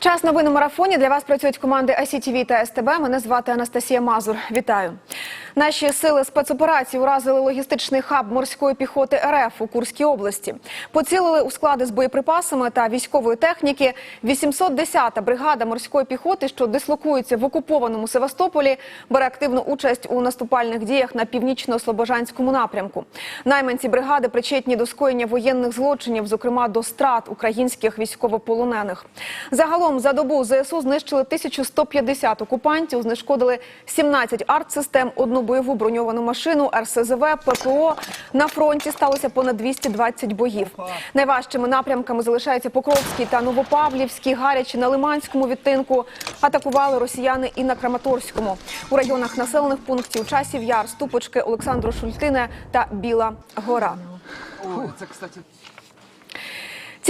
Час новин у марафоні для вас працюють команди ICTV та СТБ. Мене звати Анастасія Мазур. Вітаю. Наші сили спецоперації уразили логістичний хаб морської піхоти РФ у Курській області. Поцілили у склади з боєприпасами та військової техніки. 810-та бригада морської піхоти, що дислокується в окупованому Севастополі, бере активну участь у наступальних діях на північно-слобожанському напрямку. Найманці бригади причетні до скоєння воєнних злочинів, зокрема до страт українських військовополонених. Загалом за добу ЗСУ знищили 1150 окупантів, знешкодили 17 артсистем, одну бойову броньовану машину, РСЗВ, ППО. На фронті сталося понад 220 боїв. Найважчими напрямками залишаються Покровський та Новопавлівський, гарячі на Лиманському відтинку. Атакували росіяни і на Краматорському. У районах населених пунктів Часів Яр, Ступочки, Олександру Шультине та Біла Гора. Це, кстати,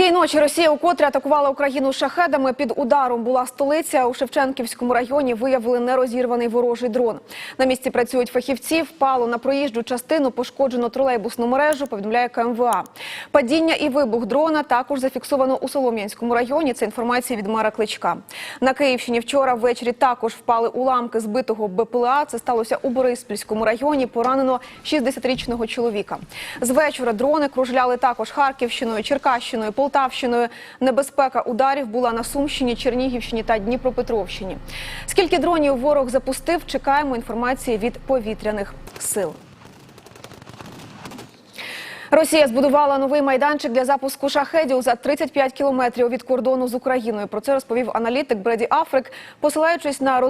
Цієї ночі Росія укотре атакувала Україну шахедами. Під ударом була столиця. У Шевченківському районі виявили нерозірваний ворожий дрон. На місці працюють фахівці. Впало на проїжджу частину, пошкоджено тролейбусну мережу. Повідомляє КМВА. Падіння і вибух дрона також зафіксовано у Солом'янському районі. Це інформація від мера Кличка. На Київщині вчора ввечері також впали уламки збитого БПЛА. Це сталося у Бориспільському районі. Поранено 60-річного чоловіка. З вечора дрони кружляли також Харківщиною, Черкащиною, Полтавщиною. Небезпека ударів була на Сумщині, Чернігівщині та Дніпропетровщині. Скільки дронів ворог запустив, чекаємо інформації від повітряних сил. Росія збудувала новий майданчик для запуску шахедів за 35 кілометрів від кордону з Україною. Про це розповів аналітик Бреді Африк, посилаючись на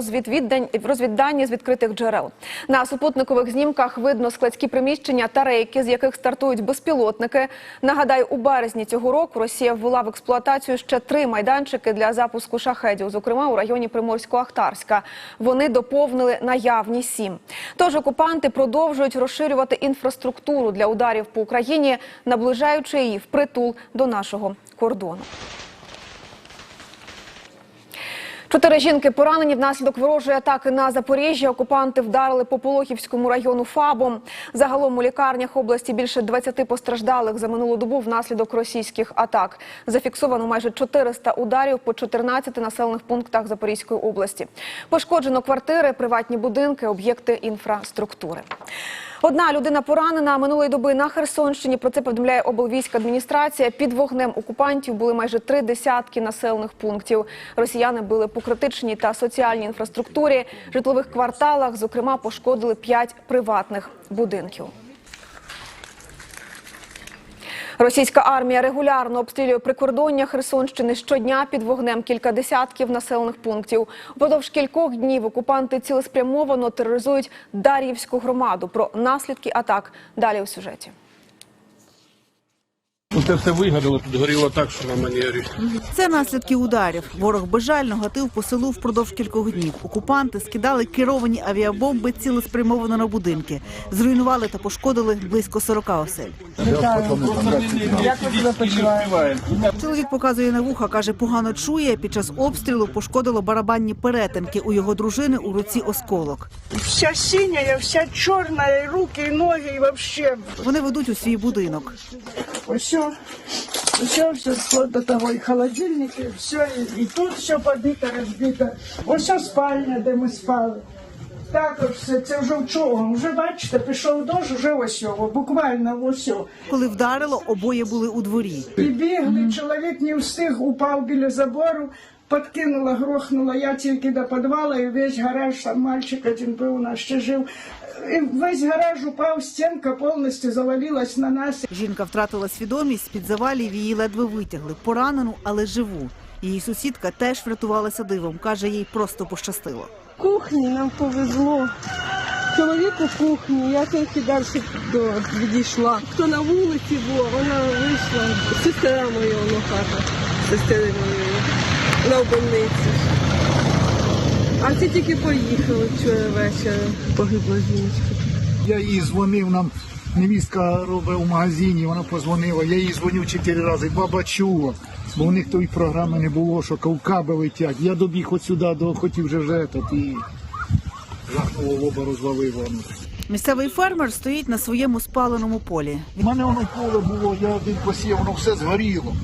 розвіддані з відкритих джерел. На супутникових знімках видно складські приміщення та рейки, з яких стартують безпілотники. Нагадаю, у березні цього року Росія ввела в експлуатацію ще три майданчики для запуску шахедів, зокрема у районі Приморсько-Ахтарська. Вони доповнили наявні сім. Тож окупанти продовжують розширювати інфраструктуру для ударів по Україні, наближаючи її впритул до нашого кордону. Чотири жінки поранені внаслідок ворожої атаки на Запоріжжя. Окупанти вдарили по Полохівському району ФАБом. Загалом у лікарнях області більше 20 постраждалих за минулу добу внаслідок російських атак. Зафіксовано майже 400 ударів по 14 населених пунктах Запорізької області. Пошкоджено квартири, приватні будинки, об'єкти інфраструктури. Одна людина поранена минулої доби на Херсонщині. Про це повідомляє облвійська адміністрація. Під вогнем окупантів були майже три десятки населених пунктів. Росіяни били по критичній та соціальній інфраструктурі, житлових кварталах. Зокрема, пошкодили п'ять приватних будинків. Російська армія регулярно обстрілює прикордоння Херсонщини щодня під вогнем кілька десятків населених пунктів. Упродовж кількох днів окупанти цілеспрямовано тероризують Дар'ївську громаду. Про наслідки атак далі у сюжеті. Це все вигадало, підгоріло так, що на манері. Це наслідки ударів. Ворог безжально гатив по селу впродовж кількох днів. Окупанти скидали керовані авіабомби цілеспрямовано на будинки, зруйнували та пошкодили близько 40 осель. Чоловік показує на вуха, каже, погано чує. Під час обстрілу пошкодило барабанні перетинки. У його дружини у руці осколок. вся синяя, вся черная, и руки, и ноги, и вообще. Вони ведуть у свій будинок. Все, все, все, вплоть до того, и холодильники, все, и, и тут все побито, разбито. Ось все спальня, де ми спали. Також все, це вже вчора. Вже бачите, пішов дощ, вже ось його, буквально ось. його. Коли вдарило, обоє були у дворі. І бігли, чоловік не встиг, упав біля забору, подкинула, грохнула. Я тільки до підвала, і весь гараж, там мальчик один був, у нас ще жив. Весь гараж упав, стінка повністю завалилась на нас. Жінка втратила свідомість, з-під завалів її ледве витягли. Поранену, але живу. Її сусідка теж врятувалася дивом. Каже, їй просто пощастило. кухні нам повезло. Чоловік у кухні, я тільки далі до, відійшла. Хто на вулиці був, вона вийшла. Сестра моя воно хата, сестри моєї, вона в больниці. А ці тільки поїхали вчора ввечері. Погибла жіночка. Я їй дзвонив, нам невістка робить у магазині, вона позвонила, я їй дзвонив чотири рази, баба чула, бо у них тої програми не було, що кавкаби летять. Я добіг от сюди, до хотів вже вже і жахнуло лоба розвалив воно. Місцевий фермер стоїть на своєму спаленому полі. У мене воно поле було, я один посів, воно все згоріло.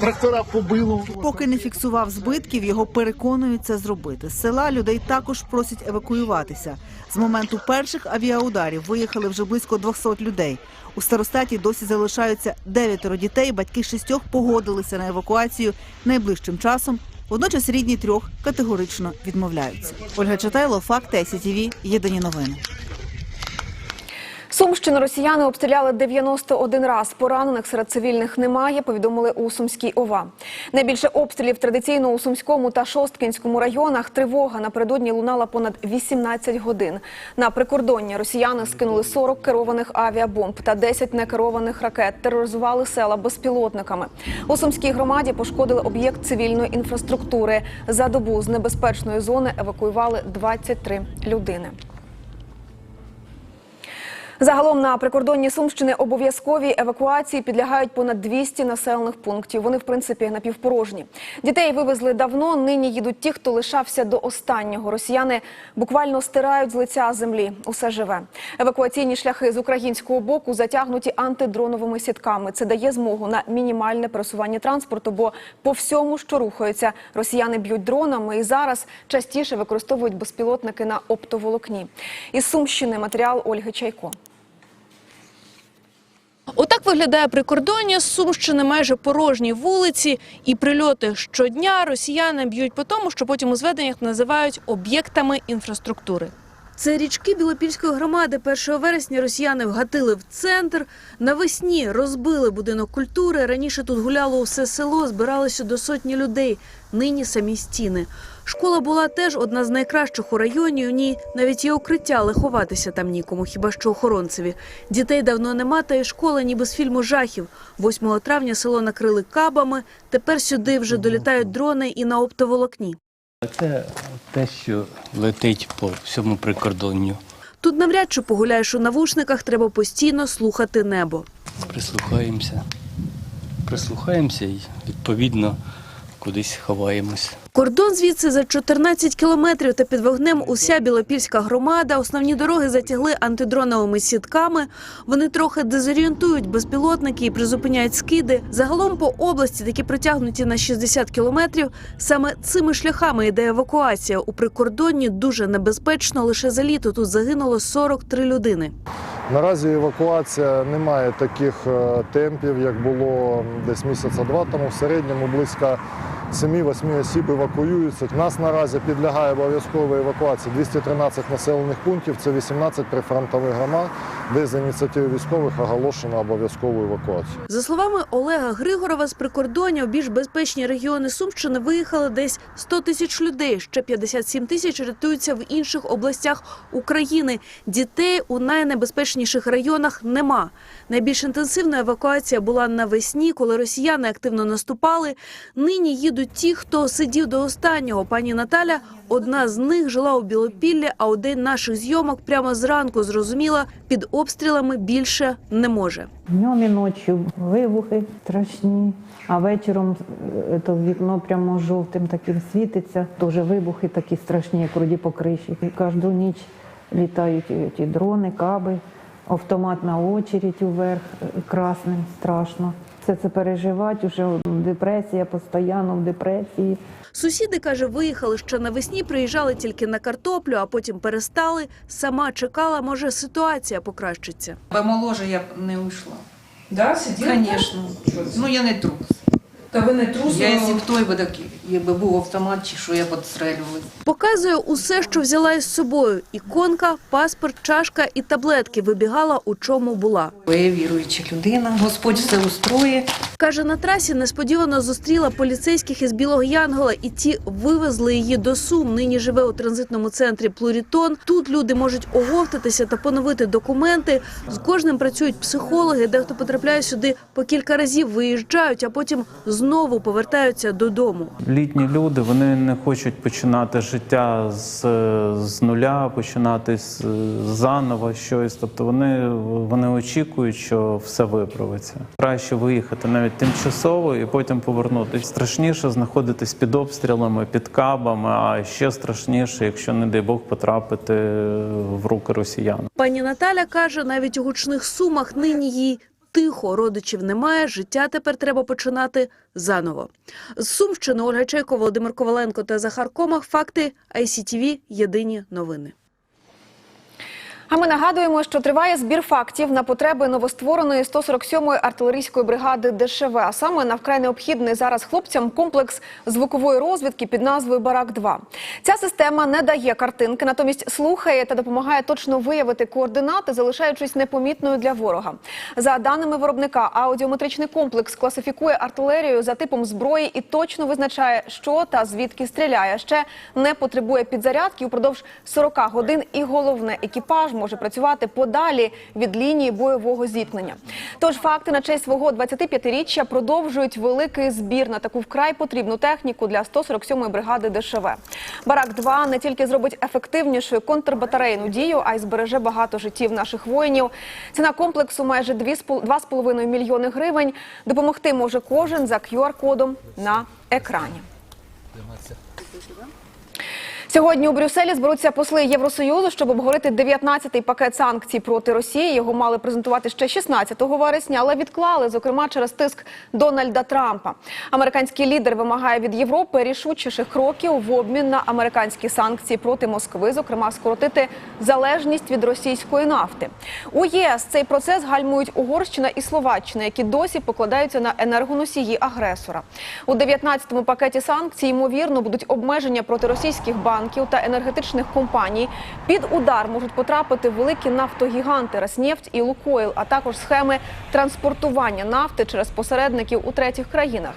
Трактора побило. Поки не фіксував збитків, його переконують це зробити. З села людей також просять евакуюватися. З моменту перших авіаударів виїхали вже близько 200 людей. У старостаті досі залишаються дев'ятеро дітей. Батьки шістьох погодилися на евакуацію найближчим часом. Водночас рідні трьох категорично відмовляються. Ольга Чатайло, факти СІТВ, єдині новини. Сумщину росіяни обстріляли 91 раз. Поранених серед цивільних немає. Повідомили у Сумській ОВА. Найбільше обстрілів традиційно у Сумському та Шосткінському районах. Тривога напередодні лунала понад 18 годин. На прикордонні росіяни скинули 40 керованих авіабомб та 10 некерованих ракет. Тероризували села безпілотниками. У Сумській громаді пошкодили об'єкт цивільної інфраструктури. За добу з небезпечної зони евакуювали 23 людини. Загалом на прикордонні Сумщини обов'язковій евакуації підлягають понад 200 населених пунктів. Вони, в принципі, напівпорожні. Дітей вивезли давно. Нині їдуть ті, хто лишався до останнього. Росіяни буквально стирають з лиця землі. Усе живе. Евакуаційні шляхи з українського боку затягнуті антидроновими сітками. Це дає змогу на мінімальне пересування транспорту, бо по всьому, що рухається, росіяни б'ють дронами і зараз частіше використовують безпілотники на оптоволокні. Із Сумщини матеріал Ольги Чайко. Отак виглядає прикордоння Сумщини, майже порожні вулиці і прильоти щодня росіяни б'ють по тому, що потім у зведеннях називають об'єктами інфраструктури. Це річки Білопільської громади. 1 вересня росіяни вгатили в центр. Навесні розбили будинок культури. Раніше тут гуляло усе село, збиралося до сотні людей. Нині самі стіни. Школа була теж одна з найкращих у районі. У ній навіть є укриття, але ховатися там нікому, хіба що охоронцеві. Дітей давно нема, та й школа ніби з фільму жахів. 8 травня село накрили кабами. Тепер сюди вже долітають дрони і на оптоволокні. Це те, що летить по всьому прикордонню. Тут навряд чи погуляєш у навушниках, треба постійно слухати небо. Прислухаємося. Прислухаємося і відповідно кудись ховаємось. Кордон звідси за 14 кілометрів та під вогнем уся Білопільська громада. Основні дороги затягли антидроновими сітками. Вони трохи дезорієнтують безпілотники і призупиняють скиди. Загалом по області, такі протягнуті на 60 кілометрів, саме цими шляхами йде евакуація. У прикордонні дуже небезпечно. Лише за літо тут загинуло 43 людини. Наразі евакуація не має таких е, темпів, як було десь місяця два тому. В середньому близько 7-8 осіб евакуюються. Нас наразі підлягає обов'язковій евакуації 213 населених пунктів, це 18 прифронтових громад, де з ініціативи військових оголошено обов'язкову евакуацію. За словами Олега Григорова, з прикордоння у більш безпечні регіони Сумщини виїхали десь 100 тисяч людей. Ще 57 тисяч рятуються в інших областях України. Дітей у найнебезпечніших районах нема. Найбільш інтенсивна евакуація була навесні, коли росіяни активно наступали. Нині їдуть ті, хто сидів до останнього. Пані Наталя одна з них жила у Білопіллі, а у день наших зйомок прямо зранку зрозуміла, під обстрілами більше не може. Днем і ночі вибухи страшні, а вечором е, то вікно прямо жовтим таким світиться. Теж вибухи такі страшні, як вроді по криші. Кожну ніч літають е, ті дрони, каби, автоматна очередь уверх е, красним, страшно. Все це переживати, вже депресія, постійно в депресії. Сусіди каже, виїхали ще навесні, приїжджали тільки на картоплю, а потім перестали. Сама чекала, може ситуація покращиться. Помоложе я б не уйшла. Да, сиділи? Звісно. Ну я не трус. Та ви не трус, Я якщо той так, якби був автомат чи що, я б відстрелювала. Показує усе, що взяла із собою: іконка, паспорт, чашка і таблетки. Вибігала у чому була. Я віруюча людина, Господь все устроє. Каже, на трасі несподівано зустріла поліцейських із Білого Янгола, і ті вивезли її до Сум. Нині живе у транзитному центрі Плурітон. Тут люди можуть оговтатися та поновити документи. З кожним працюють психологи. Дехто потрапляє сюди по кілька разів, виїжджають, а потім знову повертаються додому. Літні люди вони не хочуть починати життя з, з нуля, починати з, заново щось. Тобто вони, вони очікують, що все виправиться. Краще виїхати навіть тимчасово і потім повернутися. Страшніше знаходитись під обстрілами, під кабами, а ще страшніше, якщо не дай Бог потрапити в руки росіян. Пані Наталя каже, навіть у гучних сумах нині їй тихо, родичів немає, життя тепер треба починати заново. З Сумщини Ольга Чайко, Володимир Коваленко та Захар Комах. Факти ICTV. Єдині новини. А ми нагадуємо, що триває збір фактів на потреби новоствореної 147-ї артилерійської бригади ДШВ. А саме на вкрай необхідний зараз хлопцям комплекс звукової розвідки під назвою Барак 2 Ця система не дає картинки, натомість слухає та допомагає точно виявити координати, залишаючись непомітною для ворога. За даними виробника, аудіометричний комплекс класифікує артилерію за типом зброї і точно визначає, що та звідки стріляє. Ще не потребує підзарядки упродовж 40 годин. І головне, екіпаж може працювати подалі від лінії бойового зіткнення. Тож факти на честь свого 25-річчя продовжують великий збір на таку вкрай потрібну техніку для 147-ї бригади ДШВ. Барак 2 не тільки зробить ефективнішою контрбатарейну дію, а й збереже багато життів наших воїнів. Ціна комплексу майже 2,5 мільйони гривень. Допомогти може кожен за QR-кодом на екрані. Сьогодні у Брюсселі зберуться посли Євросоюзу, щоб обговорити 19-й пакет санкцій проти Росії. Його мали презентувати ще 16 вересня, але відклали, зокрема через тиск Дональда Трампа. Американський лідер вимагає від Європи рішучіших кроків в обмін на американські санкції проти Москви, зокрема скоротити залежність від російської нафти. У ЄС цей процес гальмують Угорщина і Словаччина, які досі покладаються на енергоносії агресора. У 19-му пакеті санкцій ймовірно будуть обмеження проти російських банків та енергетичних компаній. Під удар можуть потрапити великі нафтогіганти Роснефть і Лукойл, а також схеми транспортування нафти через посередників у третіх країнах.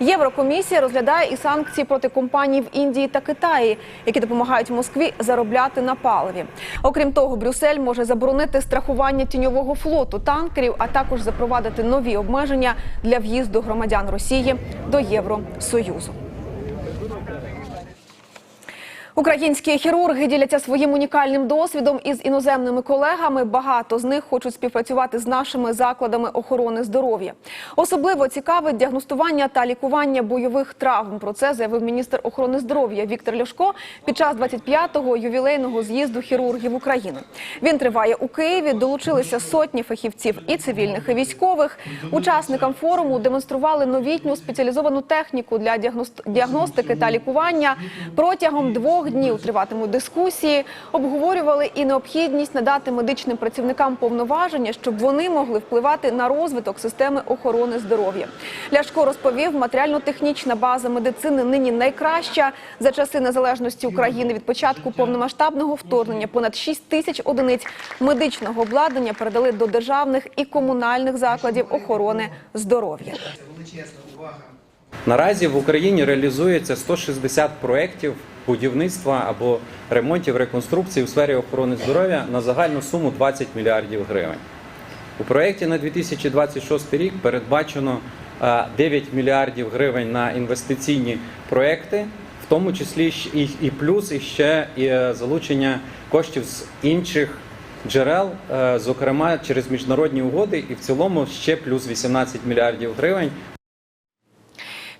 Єврокомісія розглядає і санкції проти компаній в Індії та Китаї, які допомагають Москві заробляти на паливі. Окрім того, Брюссель може заборонити страхування тіньового флоту танкерів, а також запровадити нові обмеження для в'їзду громадян Росії до Євросоюзу. Українські хірурги діляться своїм унікальним досвідом із іноземними колегами. Багато з них хочуть співпрацювати з нашими закладами охорони здоров'я. Особливо цікавить діагностування та лікування бойових травм. Про це заявив міністр охорони здоров'я Віктор Ляшко під час 25-го ювілейного з'їзду хірургів України. Він триває у Києві. Долучилися сотні фахівців і цивільних, і військових. Учасникам форуму демонстрували новітню спеціалізовану техніку для діагност- діагностики та лікування. Протягом двох днів триватимуть дискусії. Обговорювали і необхідність надати медичним працівникам повноваження, щоб вони могли впливати на розвиток системи охорони здоров'я. Ляшко розповів, матеріально-технічна база медицини нині найкраща за часи незалежності України від початку повномасштабного вторгнення. Понад 6 тисяч одиниць медичного обладнання передали до державних і комунальних закладів охорони здоров'я. Наразі в Україні реалізується 160 проєктів будівництва або ремонтів реконструкції у сфері охорони здоров'я на загальну суму 20 мільярдів гривень. У проєкті на 2026 рік передбачено е, 9 мільярдів гривень на інвестиційні проекти, в тому числі і, плюс і ще і е, залучення коштів з інших джерел, е, зокрема через міжнародні угоди, і в цілому ще плюс 18 мільярдів гривень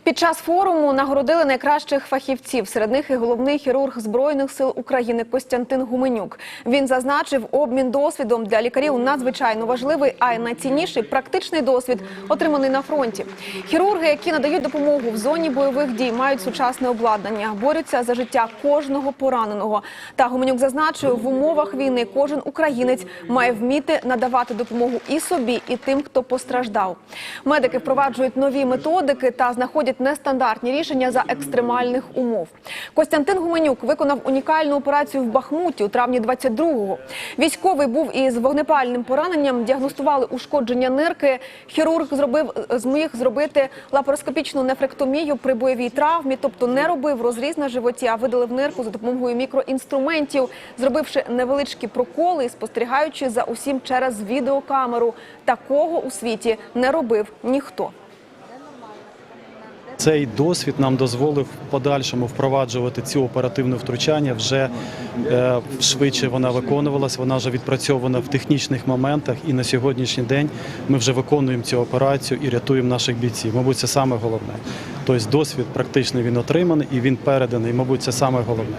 Під час форуму нагородили найкращих фахівців. Серед них і головний хірург збройних сил України Костянтин Гуменюк. Він зазначив, обмін досвідом для лікарів надзвичайно важливий, а й найцінніший практичний досвід отриманий на фронті. Хірурги, які надають допомогу в зоні бойових дій, мають сучасне обладнання, борються за життя кожного пораненого. Та Гуменюк зазначив, в умовах війни кожен українець має вміти надавати допомогу і собі, і тим, хто постраждав. Медики впроваджують нові методики та знаходять нестандартні рішення за екстремальних умов. Костянтин Гуменюк виконав унікальну операцію в Бахмуті у травні 22-го. Військовий був із вогнепальним пораненням, діагностували ушкодження нирки. Хірург зробив зміг зробити лапароскопічну нефректомію при бойовій травмі, тобто не робив розріз на животі, а видалив нирку за допомогою мікроінструментів, зробивши невеличкі проколи спостерігаючи за усім через відеокамеру. Такого у світі не робив ніхто. Цей досвід нам дозволив подальшому впроваджувати цю оперативне втручання. Вже е, швидше вона виконувалась, вона вже відпрацьована в технічних моментах. І на сьогоднішній день ми вже виконуємо цю операцію і рятуємо наших бійців. Мабуть, це саме головне. Тобто досвід практичний він отриманий і він переданий. Мабуть, це саме головне.